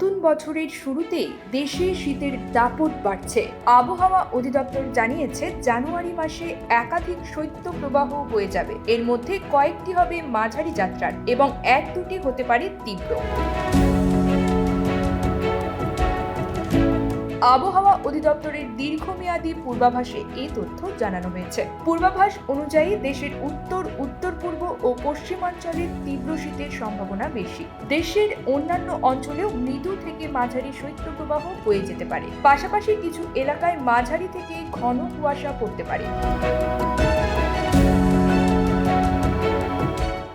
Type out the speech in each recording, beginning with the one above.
বছরের শুরুতেই দেশে শীতের দাপট বাড়ছে। আবহাওয়া অধিদপ্তর জানিয়েছে, জানুয়ারি মাসে একাধিক শৈত্যপ্রবাহ হয়ে যাবে। এর মধ্যে কয়েকটি হবে মাঝারি যাত্রার এবং এক দুটি হতে পারে তীব্র। আবহাওয়া অধিদপ্তরের দীর্ঘমেয়াদী পূর্বাভাসে এই তথ্য জানানো হয়েছে। পূর্বাভাস অনুযায়ী দেশের উত্তর উত্তর ও পশ্চিমাঞ্চলের তীব্র শীতের সম্ভাবনা বেশি। দেশের অন্যান্য অঞ্চলেও মৃদু থেকে মাঝারি শৈত্যপ্রবাহ হয়ে যেতে পারে। পাশাপাশি কিছু এলাকায় মাঝারি থেকে ঘন কুয়াশা পড়তে পারে।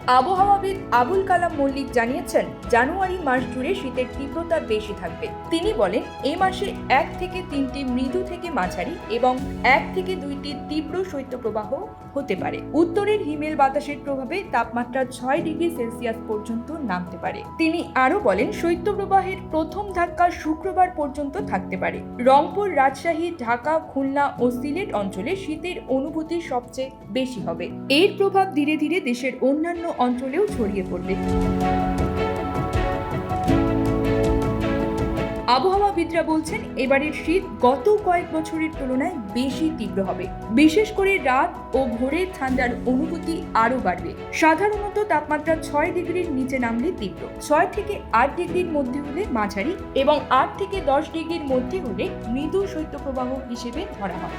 আবহাওয়াবিদ আবুল কালাম মল্লিক জানিয়েছেন, জানুয়ারি মাস জুড়ে শীতের তীব্রতা বেশি থাকবে। তিনি বলেন এই মাসে এক থেকে তিনটি মৃদু থেকে মাঝারি এবং এক থেকে দুইটি তীব্র শৈত্যপ্রবাহ হতে পারে। উত্তরের হিমেল বাতাসের প্রভাবে তাপমাত্রা ছয় ডিগ্রি সেলসিয়াস পর্যন্ত নামতে পারে। তিনি আরও বলেন, শৈত্যপ্রবাহের প্রথম ধাক্কা শুক্রবার পর্যন্ত থাকতে পারে। রংপুর, রাজশাহী, ঢাকা, খুলনা ও সিলেট অঞ্চলে শীতের অনুভূতি সবচেয়ে বেশি হবে। এর প্রভাব ধীরে ধীরে দেশের অন্যান্য অঞ্চলেও ছড়িয়ে পড়বে। আবহাওয়াবিদরা বলছেন, এবারের শীত গত কয়েক বছরের তুলনায় বেশি তীব্র হবে। বিশেষ করে রাত ও ভোরের ঠান্ডার অনুভূতি আরও বাড়বে। সাধারণত তাপমাত্রা ছয় ডিগ্রির নিচে নামলে তীব্র। ছয় থেকে আট ডিগ্রির মধ্যে হলে মাঝারি এবং আট থেকে দশ ডিগ্রির মধ্যে হলে মৃদু শৈত্যপ্রবাহ হিসেবে ধরা হয়।